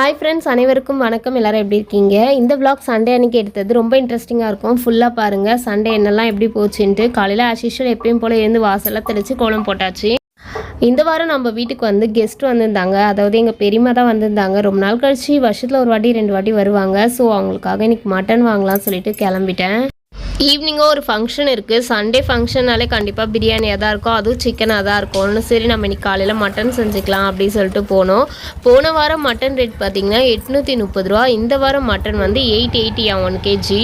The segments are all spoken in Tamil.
ஹாய் ஃப்ரெண்ட்ஸ் அனைவருக்கும் வணக்கம். எல்லாரும் எப்படி இருக்கீங்க? இந்த விளாக் சண்டே அன்றைக்கி எடுத்தது ரொம்ப இன்ட்ரெஸ்டிங்காக இருக்கும். ஃபுல்லாக பாருங்கள் சண்டே என்னெல்லாம் எப்படி போச்சுன்ட்டு. காலையில் ஆஷிஷல் எப்பயும் போல் இருந்து வாசல்லாம் தெளித்து கோலம் போட்டாச்சு. இந்த வாரம் நம்ம வீட்டுக்கு வந்து கெஸ்ட் வந்திருந்தாங்க. அதாவது எங்கள் பெரியம்மா தான் வந்திருந்தாங்க. ரொம்ப நாள் கழிச்சு வருஷத்தில் ஒரு வாட்டி ரெண்டு வாட்டி வருவாங்க. ஸோ அவங்களுக்காக இன்றைக்கி மட்டன் வாங்கலாம்னு சொல்லிட்டு கிளம்பிட்டேன். ஈவினிங்கும் ஒரு ஃபங்க்ஷன் இருக்குது சண்டே ஃபங்க்ஷன்னாலே கண்டிப்பாக பிரியாணியாக தான் இருக்கும். அதுவும் சிக்கனாக தான் இருக்கும்னு சரி நம்ம இன்னைக்கு காலையில் மட்டன் செஞ்சுக்கலாம் அப்படின்னு சொல்லிட்டு போனோம். போன வாரம் மட்டன் ரேட் பார்த்தீங்கன்னா எட்நூற்றி முப்பது ரூபா. இந்த வாரம் மட்டன் வந்து எயிட் எயிட்டியா ஒன் கேஜி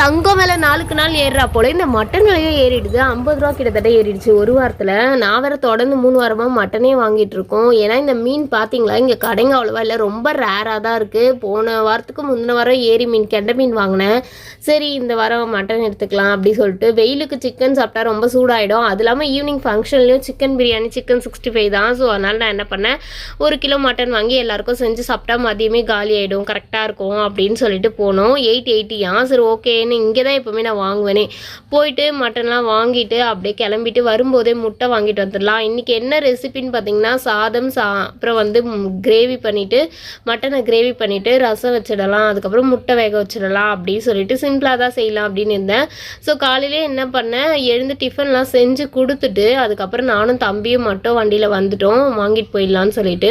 தங்கம் விலை நாளுக்கு நாள் ஏறுறா போல. இந்த மட்டன் விலையும் ஏறிடுது. ஐம்பது ரூபா கிட்டத்தட்ட ஏறிடுச்சு ஒரு வாரத்தில். நான் வேற தொடர்ந்து மூணு வாரமாக மட்டனே வாங்கிட்டு இருக்கோம். ஏன்னா இந்த மீன் பார்த்தீங்களா இங்கே கடைங்க அவ்வளோவா இல்லை. ரொம்ப ரேராக தான் இருக்குது போன வாரத்துக்கு முந்தின வாரம் ஏரி மீன் கெண்டை மீன் வாங்கினேன். சரி இந்த வாரம் மட்டன் எடுத்துக்கலாம் அப்படி சொல்லிட்டு வெயிலுக்கு சிக்கன் சாப்பிட்டா ரொம்ப சூடாயிடும். அது இல்லாமல் evening ஃபங்க்ஷன்லேயும் chicken biryani chicken sixty five தான். ஸோ அதனால் நான் என்ன பண்ணேன் ஒரு கிலோ மட்டன் வாங்கி எல்லாருக்கும் செஞ்சு சாப்பிட்டா மதியமே காலி ஆகிடும் கரெக்டாக இருக்கும் அப்படின்னு சொல்லிட்டு போனோம். எயிட் எயிட்டியா சரி ஓகே ஓகேன்னு இங்கே தான் எப்போவுமே நான் வாங்குவேனே. போயிட்டு மட்டன்லாம் வாங்கிட்டு அப்படியே கிளம்பிட்டு வரும்போதே முட்டை வாங்கிட்டு வந்துடலாம். இன்றைக்கி என்ன ரெசிபின்னு பார்த்தீங்கன்னா சாதம் சா அப்புறம் வந்து கிரேவி பண்ணிவிட்டு மட்டனை கிரேவி பண்ணிவிட்டு ரசம் வச்சிடலாம். அதுக்கப்புறம் முட்டை வேக வச்சிடலாம் அப்படின்னு சொல்லிட்டு சிம்பிளாக தான் செய்யலாம் அப்படின்னு இருந்தேன். ஸோ காலையிலே என்ன பண்ணேன்? எழுந்து டிஃபன்லாம் செஞ்சு கொடுத்துட்டு அதுக்கப்புறம் நானும் தம்பியும் மட்டும் வண்டியில் வந்துட்டோம். வாங்கிட்டு போயிடலான்னு சொல்லிட்டு.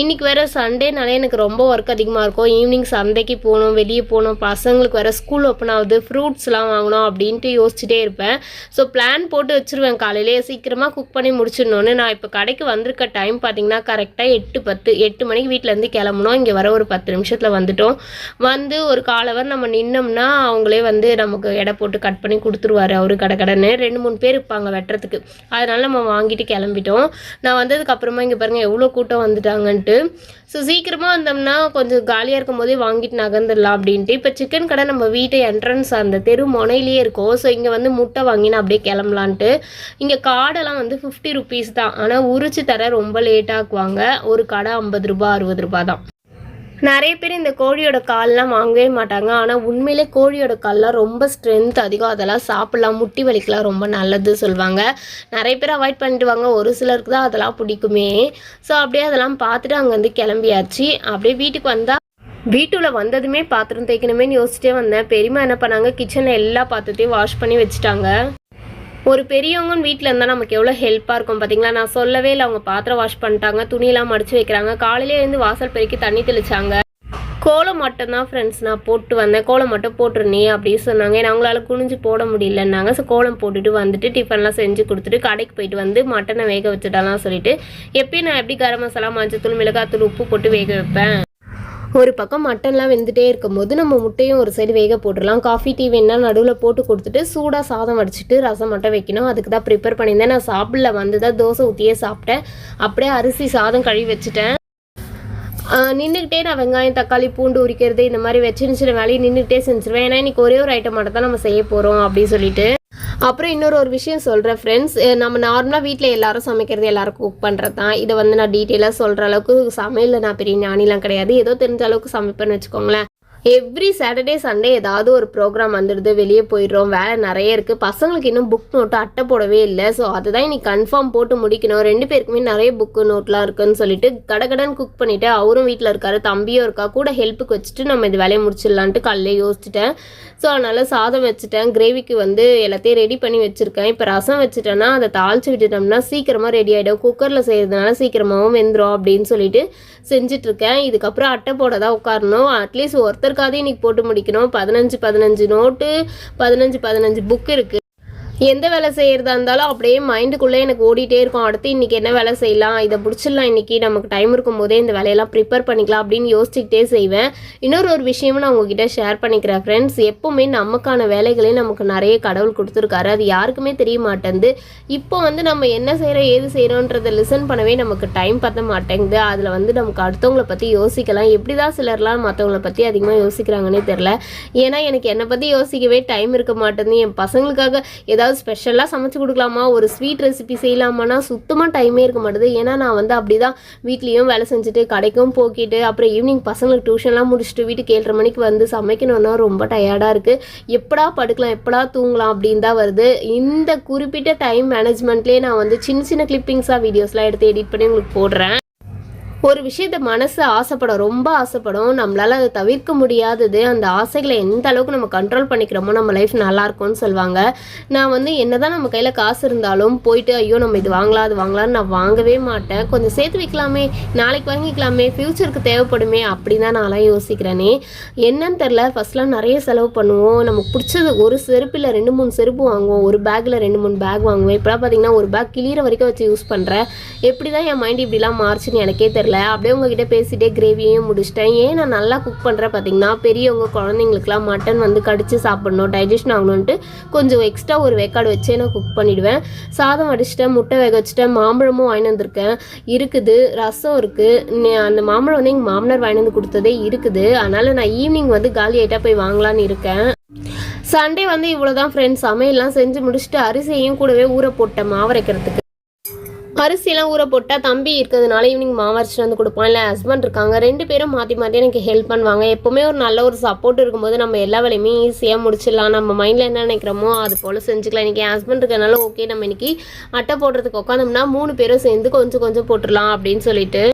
இன்றைக்கி வேறு சண்டேனாலே எனக்கு ரொம்ப ஒர்க் அதிகமாக இருக்கும். ஈவினிங் சந்தைக்கு போகணும் வெளியே போகணும். பசங்களுக்கு வேறு ஸ்கூல் ஓப்பன் ஏதாவது ஃப்ரூட்ஸ்லாம் வாங்கணும் அப்படின்ட்டு யோசிச்சுட்டே இருப்பேன். ஸோ பிளான் போட்டு வச்சுருவேன் காலையிலேயே சீக்கிரமாக குக் பண்ணி முடிச்சிடணுன்னு நான் இப்போ கடைக்கு வந்திருக்க டைம் பார்த்தீங்கன்னா கரெக்டாக எட்டு பத்து எட்டு மணிக்கு வீட்டிலேருந்து கிளம்பணும். இங்கே வர ஒரு பத்து நிமிஷத்தில் வந்துட்டோம். வந்து ஒரு காலவர் நம்ம நின்னோம்னா அவங்களே வந்து நமக்கு எடை போட்டு கட் பண்ணி கொடுத்துருவாரு. அவரு கடை கடைன்னு ரெண்டு மூணு பேர் இருப்பாங்க வெட்டுறதுக்கு. அதனால நம்ம வாங்கிட்டு கிளம்பிட்டோம். நான் வந்ததுக்கப்புறமா இங்கே பாருங்கள் எவ்வளோ கூட்டம் வந்துட்டாங்கன்ட்டு. ஸோ சீக்கிரமாக வந்தோம்னா கொஞ்சம் காலியாக இருக்கும் போதே வாங்கிட்டு நகர்ந்துடலாம் அப்படின்ட்டு. இப்போ சிக்கன் கடை நம்ம வீட்டை வீட்டு என்ட்ரன்ஸ் அந்த தெரு முனையிலேயே இருக்கும். ஸோ இங்கே வந்து முட்டை வாங்கினா அப்படியே கிளம்பலான்ட்டு. இங்கே காடெல்லாம் வந்து ஃபிஃப்டி ருபீஸ் தான். ஆனால் உரிச்சு தர ரொம்ப லேட்டாக்குவாங்க ஒரு கடை ஐம்பது ரூபா அறுபது ரூபா தான். நிறைய பேர் இந்த கோழியோட கால்லாம் வாங்கவே மாட்டாங்க. ஆனால் உண்மையிலே கோழியோட கால்லாம் ரொம்ப ஸ்ட்ரென்த் அதிகம். அதெல்லாம் சாப்பிட்லாம் முட்டி வலிக்கலாம் ரொம்ப நல்லது சொல்லுவாங்க. நிறைய பேர் அவாய்ட் பண்ணிடுவாங்க. ஒரு சிலருக்கு தான் அதெல்லாம் பிடிக்குமே. ஸோ அப்படியே அதெல்லாம் பார்த்துட்டு அங்கேருந்து கிளம்பியாச்சு. அப்படியே வீட்டுக்கு வந்தால் வீட்டில் வந்ததுமே பாத்திரம் தேய்க்கணுமேனு யோசிச்சிட்டே வந்தேன். பெரியம்மா என்ன பண்ணாங்க? கிச்சனில் எல்லா பாத்திரத்தையும் வாஷ் பண்ணி வச்சுட்டாங்க. ஒரு பெரியவங்கன்னு வீட்டில் இருந்தால் நமக்கு எவ்வளோ ஹெல்ப்பாக இருக்கும் பார்த்தீங்களா நான் சொல்லவே இல்லை. அவங்க பாத்திரம் வாஷ் பண்ணிட்டாங்க. துணியெல்லாம் மடிச்சு வைக்கிறாங்க. காலையிலே இருந்து வாசல் பெருக்கி தண்ணி தெளிச்சாங்க. கோலம் மட்டும்தான் ஃப்ரெண்ட்ஸ் நான் போட்டு வந்தேன். கோலம் மட்டும் போட்டுருனே அப்படின்னு சொன்னாங்க. ஏன்னா அவங்களால குனிஞ்சு போட முடியலன்னாங்க. ஸோ கோலம் போட்டுட்டு வந்துட்டு டிஃபன்லாம் செஞ்சு கொடுத்துட்டு கடைக்கு போயிட்டு வந்து மட்டனை வேக வச்சுட்டாலாம் சொல்லிட்டு எப்பயும் நான் எப்படி கரம் மசாலா மஞ்சத்தூள் மிளகாத்தூள் உப்பு போட்டு வேக வைப்பேன். ஒரு பக்கம் மட்டன்லாம் வெந்துட்டே இருக்கும்போது நம்ம முட்டையும் ஒரு சைடு வேக போட்டுடலாம். காஃபி டீ வேணால் நடுவில் போட்டு கொடுத்துட்டு சூடாக சாதம் வடிச்சிட்டு ரசம் மட்டும் வைக்கணும். அதுக்கு தான் ப்ரிப்பேர் பண்ணியிருந்தேன். நான் சாப்பிடல வந்து தான் தோசை ஊற்றியே சாப்பிட்டேன். அப்படியே அரிசி சாதம் கழுவி வச்சுட்டேன். நின்றுக்கிட்டே நான் வெங்காயம் தக்காளி பூண்டு உரிக்கிறது இந்த மாதிரி வச்சு சின்ன வேலையை நின்றுக்கிட்டே செஞ்சுருவேன். ஏன்னா இன்னைக்கு ஒரே ஒரு ஐட்டம் மட்டும் தான் நம்ம செய்ய போகிறோம் அப்படின்னு சொல்லிட்டு. அப்புறம் இன்னொரு ஒரு விஷயம் சொல்கிறேன் ஃப்ரெண்ட்ஸ் நம்ம நார்மலாக வீட்டில் எல்லாரும் சமைக்கிறது எல்லாரும் குக் பண்ணுறது தான் இதை வந்து நான் டீட்டெயிலாக சொல்கிற அளவுக்கு சமையலில் நான் பெரிய ஞானிலாம் கிடையாது. ஏதோ தெரிஞ்ச அளவுக்கு சமைப்பேன்னு வச்சுக்கோங்களேன். எவ்ரி சாட்டர்டே சண்டே ஏதாவது ஒரு ப்ரோக்ராம் வந்துடுது வெளியே போயிடுறோம் வேலை நிறைய இருக்குது பசங்களுக்கு இன்னும் புக் நோட்டு அட்டை போடவே இல்லை. ஸோ அதுதான் இன்னைக்கு கன்ஃபார்ம் போட்டு முடிக்கணும். ரெண்டு பேருக்குமே நிறைய புக்கு நோட்லாம் இருக்குன்னு சொல்லிட்டு கடகடன் குக் பண்ணிவிட்டு அவரும் வீட்டில் இருக்காரு தம்பியும் இருக்கா கூட ஹெல்ப்புக்கு வச்சுட்டு நம்ம இது வேலையை முடிச்சிடலான்ட்டு காலையில் யோசிச்சிட்டேன். ஸோ அதனால் சாதம் வச்சுட்டேன் கிரேவிக்கு வந்து எல்லாத்தையும் ரெடி பண்ணி வச்சுருக்கேன். இப்போ ரசம் வச்சுட்டேன்னா அதை தாளித்து விட்டுட்டோம்னா சீக்கிரமாக ரெடி ஆகிடும் குக்கரில் செய்கிறதுனால சீக்கிரமாகவும் வெந்துடும் அப்படின்னு சொல்லிட்டு செஞ்சிட்ருக்கேன் இதுக்கப்புறம் அட்டை போட தான் உட்காரணும் அட்லீஸ்ட் ஒருத்தர் ஒருத்தருக்காவது இன்னைக்கு போட்டு முடிக்கணும். பதினஞ்சு பதினஞ்சு நோட்டு பதினஞ்சு பதினஞ்சு புக் இருக்குது எந்த வேலை செய்கிறதா இருந்தாலும் அப்படியே மைண்டுக்குள்ளே எனக்கு ஓடிட்டே இருக்கும். அடுத்து இன்றைக்கி என்ன வேலை செய்யலாம்? இதை பிடிச்சிடலாம் இன்றைக்கி நமக்கு டைம் இருக்கும் போதே இந்த வேலையெல்லாம் ப்ரிப்பேர் பண்ணிக்கலாம் அப்படின்னு யோசிச்சுக்கிட்டே செய்வேன். இன்னொரு ஒரு விஷயமும் நான் உங்ககிட்ட ஷேர் பண்ணிக்கிறேன் ஃப்ரெண்ட்ஸ் எப்போவுமே நமக்கான வேலைகளே நமக்கு நிறைய கடவுள் கொடுத்துருக்காரு. அது யாருக்குமே தெரிய மாட்டேங்குது. இப்போ வந்து நம்ம என்ன செய்கிறோம் ஏது செய்கிறோன்றதை லிசன் பண்ணவே நமக்கு டைம் பற்ற மாட்டேங்குது. அதில் வந்து நமக்கு அடுத்தவங்கள பற்றி யோசிக்கலாம். எப்படி தான் சிலர்லாம் மற்றவங்கள பற்றி அதிகமாக யோசிக்கிறாங்கன்னே தெரில ஏன்னா எனக்கு என்னை பற்றி யோசிக்கவே டைம் இருக்க மாட்டேங்குது. என் பசங்களுக்காக ஏதாவது ஏதாவது ஸ்பெஷலாக சமைச்சு கொடுக்கலாமா? ஒரு ஸ்வீட் ரெசிபி செய்யலாமான்னா சுத்தமாக டைமே இருக்க மாட்டேது. ஏன்னா நான் வந்து அப்படி தான் வீட்லேயும் வேலை செஞ்சுட்டு கடைக்கும் போக்கிட்டு அப்புறம் ஈவினிங் பசங்களுக்கு டியூஷன்லாம் முடிச்சுட்டு வீட்டுக்கு ஏழரை மணிக்கு வந்து சமைக்கணும்னா ரொம்ப டயர்டாக இருக்குது எப்படா படுக்கலாம் எப்படா தூங்கலாம் அப்படின்னு தான் வருது. இந்த குறிப்பிட்ட டைம் மேனேஜ்மெண்ட்லேயே நான் வந்து சின்ன சின்ன கிளிப்பிங்ஸாக வீடியோஸ்லாம் எடுத்து எடிட் பண்ணி உங்களுக்கு போடுறேன். ஒரு விஷயத்த மனசு ஆசைப்படும் ரொம்ப ஆசைப்படும். நம்மளால அதை தவிர்க்க முடியாதது. அந்த ஆசைகளை எந்த அளவுக்கு நம்ம கண்ட்ரோல் பண்ணிக்கிறோமோ நம்ம லைஃப் நல்லா இருக்கும்னு சொல்லுவாங்க. நான் வந்து என்னதான் நம்ம கையில் காசு இருந்தாலும் போயிட்டு ஐயோ நம்ம இது வாங்கலாம் அது வாங்கலாம்னு நான் வாங்கவே மாட்டேன். கொஞ்சம் சேர்த்து வைக்கலாமே நாளைக்கு வாங்கிக்கலாமே ஃப்யூச்சருக்கு தேவைப்படுமே அப்படின்னு தான் நான்லாம் யோசிக்கிறேனே. என்னன்னு தெரில ஃபர்ஸ்ட்லாம் நிறைய செலவு பண்ணுவோம். நமக்கு பிடிச்சது ஒரு செருப்பில் ரெண்டு மூணு செருப்பு வாங்குவோம். ஒரு பேக்கில் ரெண்டு மூணு பேக் வாங்குவேன். இப்போலாம் பார்த்தீங்கன்னா ஒரு பேக் கிளியிற வரைக்கும் வச்சு யூஸ் பண்ணுறேன் எப்படி தான் என் மைண்ட் இப்படிலாம் மாறுச்சுன்னு எனக்கே தெரியல. இருக்குல்ல அப்படியே உங்ககிட்ட பேசிட்டே கிரேவியையும் முடிச்சிட்டேன். ஏன் நான் நல்லா குக் பண்ணுறேன் பார்த்தீங்கன்னா பெரியவங்க குழந்தைங்களுக்குலாம் மட்டன் வந்து கடிச்சு சாப்பிடணும் டைஜஷன் ஆகணுன்ட்டு கொஞ்சம் எக்ஸ்ட்ரா ஒரு வேக்காடு வச்சே நான் குக் பண்ணிடுவேன். சாதம் அடிச்சிட்டேன் முட்டை வேக வச்சுட்டேன் மாம்பழமும் வாங்கிட்டு வந்திருக்கேன். இருக்குது ரசம் இருக்குது அந்த மாம்பழம் வந்து எங்கள் மாமனார் வாங்கிட்டு வந்து கொடுத்ததே இருக்குது. அதனால் நான் ஈவினிங் வந்து காலி ஆகிட்டா போய் வாங்கலான்னு இருக்கேன். சண்டே வந்து இவ்வளோதான் ஃப்ரெண்ட்ஸ் சமையல்லாம் செஞ்சு முடிச்சுட்டு அரிசியையும் கூடவே ஊற போட்டேன் மாவரைக்கிறதுக்கு பரிசிலாம் ஊற போட்டால் தம்பி இருக்கிறதுனால ஈவினிங் மாவு அரைச்சிட்டு வந்து கொடுப்பான். இல்லை ஹஸ்பண்ட் இருக்காங்க. ரெண்டு பேரும் மாற்றி மாற்றி எனக்கு ஹெல்ப் பண்ணுவாங்க. எப்போவுமே ஒரு நல்ல ஒரு சப்போர்ட் இருக்கும்போது நம்ம எல்லா வேலையுமே ஈஸியாக முடிச்சிடலாம். நம்ம மைண்டில் என்ன நினைக்கிறோமோ அது போல் செஞ்சுக்கலாம். இன்றைக்கி என் ஹஸ்பண்ட் இருக்கிறதுனால ஓகே நம்ம இன்றைக்கி அட்டை போடுறதுக்கு உட்காந்தோம்னா மூணு பேரும் சேர்ந்து கொஞ்சம் கொஞ்சம் போட்டுடலாம் அப்படின்னு சொல்லிட்டு.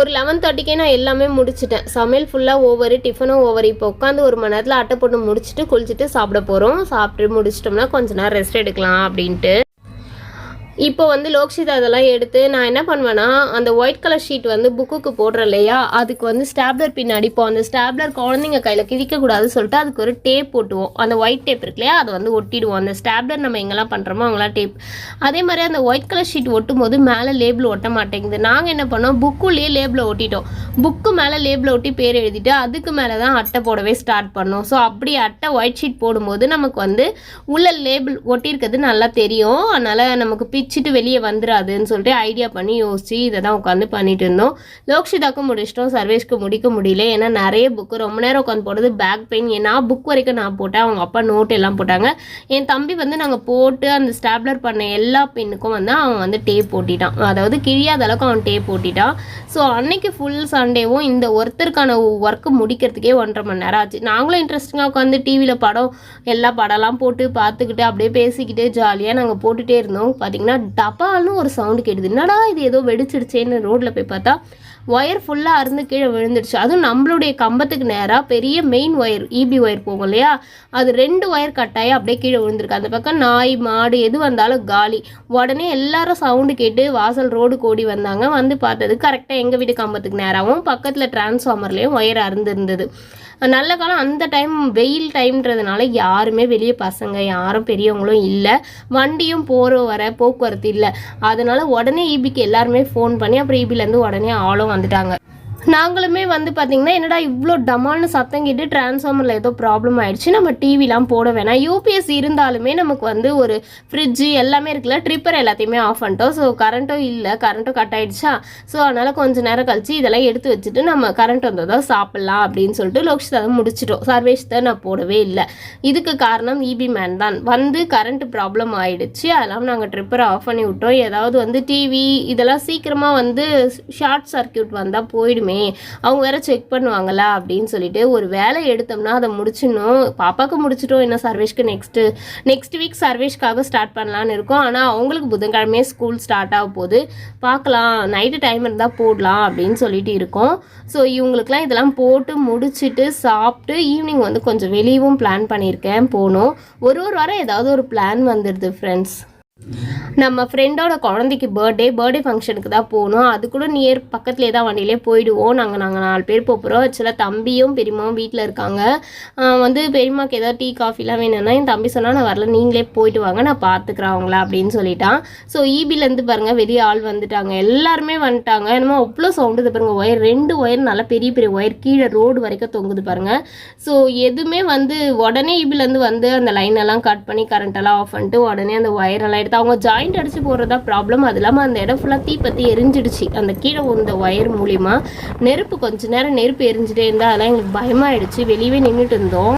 ஒரு லெவன் தேர்ட்டிக்கே நான் எல்லாமே முடிச்சிட்டேன். சமையல் ஃபுல்லாக ஓவர் டிஃபனும் ஓவர் இப்போ உட்காந்து ஒரு மணி நேரத்தில் அட்டை போட்டு முடிச்சுட்டு குளிச்சுட்டு சாப்பிட போகிறோம் சாப்பிட்டு முடிச்சிட்டோம்னா கொஞ்ச நேரம் ரெஸ்ட் எடுக்கலாம் அப்படின்ட்டு. இப்போ வந்து லோக்ஷிதா அதெல்லாம் எடுத்து நான் என்ன பண்ணுவேன்னா அந்த ஒயிட் கலர் ஷீட் வந்து புக்குக்கு போடுறேன் இல்லையா? அதுக்கு வந்து ஸ்டாப்லர் பின் அடிப்போம். அந்த ஸ்டாப்லர் குழந்தைங்க கையில் கிழிக்கக்கூடாதுன்னு சொல்லிட்டு அதுக்கு ஒரு டேப் போட்டுவோம் அந்த ஒயிட் டேப் இருக்கு இல்லையா? அதை வந்து ஒட்டிடுவோம். அந்த ஸ்டாப்லர் நம்ம எங்கெல்லாம் பண்ணுறோமோ அவங்களாம் டேப் அதே மாதிரி அந்த ஒயிட் கலர் ஷீட் ஒட்டும் போது மேலே லேபிள் ஒட்ட மாட்டேங்குது. நாங்கள் என்ன பண்ணோம்? புக்குள்ளேயே லேபிளை ஒட்டிட்டோம். புக்கு மேலே லேபிளை ஒட்டி பேர் எழுதிட்டு அதுக்கு மேலே தான் அட்டை போடவே ஸ்டார்ட் பண்ணோம். ஸோ அப்படி அட்டை ஒயிட் ஷீட் போடும்போது நமக்கு வந்து உள்ள லேபிள் ஒட்டியிருக்கிறது நல்லா தெரியும். அதனால் நமக்கு பிச்சுட்டு வெளியே வந்துடாதுன்னு சொல்லிட்டு ஐடியா பண்ணி யோசிச்சு இதை தான் உட்காந்து பண்ணிட்டு இருந்தோம். லோக்ஷிதாக்கும் முடிச்சிட்டோம் சர்வேஷ்க்கு முடிக்க முடியல. ஏன்னா நிறைய புக்கு ரொம்ப நேரம் உட்காந்து போடுறது பேக் பெயின் ஏன்னா புக் வரைக்கும் நான் போட்டேன். அவங்க அப்பா நோட் எல்லாம் போட்டாங்க. என் தம்பி வந்து நாங்கள் போட்டு அந்த ஸ்டாப்லர் பண்ண எல்லா பெண்ணுக்கும் வந்து அவன் வந்து டேப் போட்டிட்டான் அதாவது கிழியாத அளவுக்கு அவன் டேப் போட்டிட்டான் ஸோ அன்னைக்கு ஃபுல் சண்டேவும் இந்த ஒருத்தருக்கான ஒர்க்கு முடிக்கிறதுக்கே ஒன்றரை மணி நேரம் ஆச்சு. நாங்களும் இன்ட்ரெஸ்டிங்காக உட்காந்து டிவியில் படம் எல்லா படம்லாம் போட்டு பார்த்துக்கிட்டு அப்படியே பேசிக்கிட்டு ஜாலியாக நாங்கள் போட்டுகிட்டே இருந்தோம். பார்த்தீங்கன்னா டபால்னு ஒரு சவுண்டு கேட்டுது. என்னடா இது ஏதோ வெடிச்சிடுச்சேன்னு ரோட்டில் போய் பார்த்தா ஒயர் ஃபுல்லாக அறுந்து கீழே விழுந்துடுச்சு. அதுவும் நம்மளுடைய கம்பத்துக்கு நேராக பெரிய மெயின் ஒயர் இபி ஒயர் போகும் இல்லையா? அது ரெண்டு ஒயர் கட்டாயி அப்படியே கீழே விழுந்திருக்கு. அந்த பக்கம் நாய் மாடு எது வந்தாலும் காலி. உடனே எல்லாரும் சவுண்டு கேட்டு வாசல் ரோடு கோடி வந்தாங்க. வந்து பார்த்தது கரெக்டாக எங்கள் வீட்டு கம்பத்துக்கு நேராகவும் பக்கத்தில் டிரான்ஸ்ஃபார்மர்லேயும் ஒயர் அறுந்து இருந்தது. நல்ல காலம் அந்த டைம் வெயில் டைம்ன்றதுனால யாருமே வெளியே பசங்க யாரும் பெரியவங்களும் இல்லை. வண்டியும் போகிற வர போக்குவரத்து இல்லை. அதனால உடனே ஈபிக்கு எல்லாருமே ஃபோன் பண்ணி அப்புறம் ஈபிலேருந்து உடனே ஆளும் வந்துட்டாங்க. நாங்களுமே வந்து பார்த்திங்கன்னா என்னடா இவ்வளோ டமால்னு சத்தம் கேட்டு டிரான்ஸ்ஃபார்மரில் ஏதோ ப்ராப்ளம் ஆயிடுச்சு. நம்ம டிவிலாம் போட வேணாம். யூபிஎஸ் இருந்தாலுமே நமக்கு வந்து ஒரு ஃப்ரிட்ஜு எல்லாமே இருக்குல்ல ட்ரிப்பர் எல்லாத்தையுமே ஆஃப் பண்ணிட்டோம். ஸோ கரண்ட்டும் இல்லை. கரண்ட்டும் கட் ஆயிடுச்சா? ஸோ அதனால் கொஞ்சம் நேரம் கழிச்சு இதெல்லாம் எடுத்து வச்சுட்டு நம்ம கரண்ட் வந்ததோ சாப்பிட்லாம் அப்படின்னு சொல்லிட்டு லோக்ஷிதா முடிச்சிட்டோம். சர்வேஷ் தான் நான் போடவே இல்லை. இதுக்கு காரணம் இபி மேன் தான். வந்து கரண்ட் ப்ராப்ளம் ஆயிடுச்சு. அதெல்லாம் நாங்கள் ட்ரிப்பரை ஆஃப் பண்ணி விட்டோம். ஏதாவது வந்து டிவி இதெல்லாம் சீக்கிரமாக வந்து ஷார்ட் சர்க்கியூட் வந்தால் போயிடுமே. அவங்க வேற செக் பண்ணுவாங்களா அப்படின்னு சொல்லிட்டு ஒரு வேலை எடுத்தோம்னா அதை முடிச்சிடணும். பாப்பாவுக்கு முடிச்சிட்டோம் என்ன சர்வேஷ்க்கு நெக்ஸ்ட்டு நெக்ஸ்ட் வீக் சர்வேஷ்க்காக ஸ்டார்ட் பண்ணலான்னு இருக்கோம். ஆனால் அவங்களுக்கு புதன்கிழமையே ஸ்கூல் ஸ்டார்ட் ஆக போகுது. பார்க்கலாம். நைட்டு டைம் இருந்தால் போடலாம் அப்படின்னு சொல்லிட்டு இருக்கோம். ஸோ இவங்களுக்குலாம் இதெல்லாம் போட்டு முடிச்சுட்டு சாப்பிட்டு ஈவினிங் வந்து கொஞ்சம் வெளியவும் பிளான் பண்ணியிருக்கேன். போகணும். ஒரு ஒரு வாரம் ஏதாவது ஒரு பிளான் வந்துடுது ஃப்ரெண்ட்ஸ் நம்ம ஃப்ரெண்டோட குழந்தைக்கு பர்த்டே பர்த்டே ஃபங்க்ஷனுக்கு தான் போகணும். அது கூட நியர் பக்கத்துலேயே தான் வண்டியிலே போயிடுவோம். நாங்கள் நாங்கள் நாலு பேர் போகிறோம் ஆக்சுவலாக தம்பியும் பெரியம்மாவும் வீட்டில் இருக்காங்க. வந்து பெரியமாக்கு ஏதாவது டீ காஃபிலாம் வேணும்னா என் தம்பி சொன்னால் நான் வரல நீங்களே போயிட்டு வாங்க. நான் பார்த்துக்குறேன் அவங்கள அப்படின்னு சொல்லிட்டான். ஸோ ஈபிலேருந்து பாருங்கள் வெளியே ஆள் வந்துட்டாங்க. எல்லாருமே வந்துட்டாங்க. என்னமோ அவ்வளோ சவுண்டு இது பாருங்கள் ஒயர் ரெண்டு ஒயர் நல்லா பெரிய பெரிய ஒயர் கீழே ரோடு வரைக்கும் தொங்குது பாருங்கள் ஸோ எதுவுமே வந்து உடனே ஈபிலேருந்து வந்து அந்த லைன் எல்லாம் கட் பண்ணி கரண்ட்டெல்லாம் ஆஃப் பண்ணிட்டு உடனே அந்த ஒயரெல்லாம் எடுத்து அவங்க ஜாயிண்ட் அடிச்சு போடுறதா ப்ராப்ளம் அது இல்லாமல் அந்த இடம் ஃபுல்லாக தீப்பத்தி எரிஞ்சிடுச்சு. அந்த கீழே இந்த ஒயர் மூலிமா நெருப்பு கொஞ்ச நேரம் நெருப்பு எரிஞ்சிட்டே இருந்தால் அதெல்லாம் எங்களுக்கு பயமாயிடுச்சு. வெளியவே நின்றுட்டு இருந்தோம்.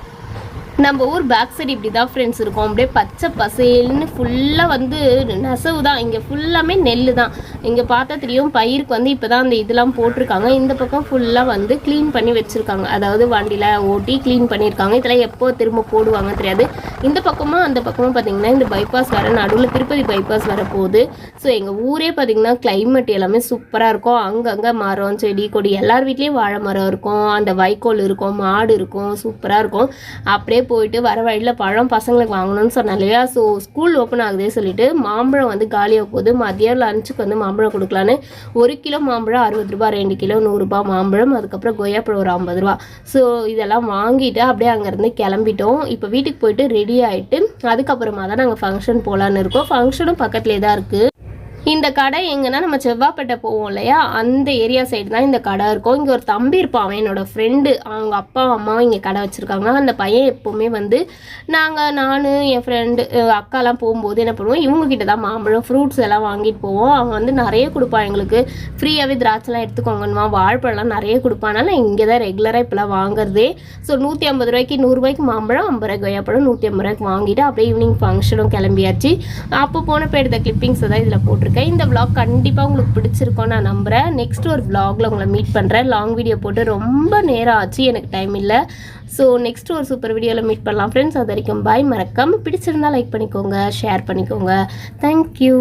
நம்ம ஊர் பேக் சைடு இப்படி தான் ஃப்ரெண்ட்ஸ் இருக்கும். அப்படியே பச்சை பசேல்னு ஃபுல்லாக வந்து நெசவு தான் இங்கே ஃபுல்லாமே நெல் தான் இங்கே பார்த்தா தெரியும் பயிருக்கு வந்து இப்போ தான் அந்த இதெல்லாம் போட்டிருக்காங்க. இந்த பக்கம் ஃபுல்லாக வந்து க்ளீன் பண்ணி வச்சுருக்காங்க. அதாவது வண்டியில் ஓட்டி க்ளீன் பண்ணியிருக்காங்க. இதெல்லாம் எப்போ திரும்ப போடுவாங்க தெரியாது. இந்த பக்கமும் அந்த பக்கமும் பார்த்தீங்கன்னா இந்த பைபாஸ் வர நடுவில் திருப்பதி பைபாஸ் வர போகுது. ஸோ எங்கள் ஊரே பார்த்தீங்கன்னா கிளைமேட் எல்லாமே சூப்பராக இருக்கும். அங்கங்கே மரம் செடி கொடி எல்லார் வீட்லேயும் வாழை மரம் இருக்கும். அந்த வைக்கோல் இருக்கும் மாடு இருக்கும். சூப்பராக இருக்கும். அப்படியே போயிட்டு வர வழியில் பழம் பசங்களுக்கு வாங்கணும்னு சொன்னேன் இல்லையா? ஸோ ஸ்கூல் ஓப்பன் ஆகுதே சொல்லிட்டு மாம்பழம் வந்து காலியாக போகுது. மதியம் லஞ்சுக்கு வந்து மாம்பழம் கொடுக்கலான்னு. ஒரு கிலோ மாம்பழம் அறுபது ரூபா ரெண்டு கிலோ நூறுரூபா மாம்பழம். அதுக்கப்புறம் கொய்யாப்பழம் ஒரு ஐம்பது ரூபா. ஸோ இதெல்லாம் வாங்கிட்டு அப்படியே அங்கேருந்து கிளம்பிட்டோம். இப்போ வீட்டுக்கு போயிட்டு ரெடி ஆகிட்டு அதுக்கப்புறமா தான் நாங்கள் ஃபங்க்ஷன் போகலான்னு இருக்கோம். ஃபங்க்ஷனும் பக்கத்துலேயே தான் இருக்குது இந்த கடை எங்கன்னா நம்ம செவ்வாப்பேட்டை போவோம் இல்லையா? அந்த ஏரியா சைடு தான் இந்த கடை இருக்கும். இங்கே ஒரு தம்பி இருப்பான். அவன் என்னோட ஃப்ரெண்டு அவங்க அப்பா அம்மாவும் இங்கே கடை வச்சுருக்காங்க. அந்த பையன் எப்போவுமே வந்து நாங்கள் நான் என் ஃப்ரெண்டு அக்காலாம் போகும்போது என்ன பண்ணுவோம்? இவங்கக்கிட்ட தான் மாம்பழம் ஃப்ரூட்ஸ் எல்லாம் வாங்கிட்டு போவோம். அவன் வந்து நிறைய கொடுப்பான் எங்களுக்கு ஃப்ரீயாகவே திராட்சைலாம் எடுத்துக்கோங்கன்னுவா. வாழைப்பழம்லாம் நிறைய கொடுப்பான் நான் இங்கே தான் ரெகுலராக இப்போலாம் வாங்குறதே. ஸோ நூற்றி ஐம்பது ரூபாய்க்கு நூறுரூவாய்க்கு மாம்பழம் ஐம்பது ரூபாய்க்கு கொய்யாப்பழம் நூற்றி ஐம்பது ரூபாய்க்கு வாங்கிட்டு அப்படியே ஈவினிங் ஃபங்க்ஷனும் கிளம்பியாச்சு. அப்போ போனப்போ எடுத்த கிளிப்பிங்ஸை தான் இதில் போட்டிருக்கேன். இந்த விளாக் கண்டிப்பாக உங்களுக்கு பிடிச்சிருக்கோம் நான் நம்புகிறேன் நெக்ஸ்ட் ஒரு விளாகில் உங்களை மீட் பண்ணுறேன் லாங் வீடியோ போட்டு ரொம்ப நேரம் ஆச்சு. எனக்கு டைம் இல்லை. ஸோ நெக்ஸ்ட் ஒரு சூப்பர் வீடியோவில் மீட் பண்ணலாம் ஃப்ரெண்ட்ஸ் அது வரைக்கும் பாய் மறக்காமல் பிடிச்சிருந்தா லைக் பண்ணிக்கோங்க ஷேர் பண்ணிக்கோங்க. தேங்க்யூ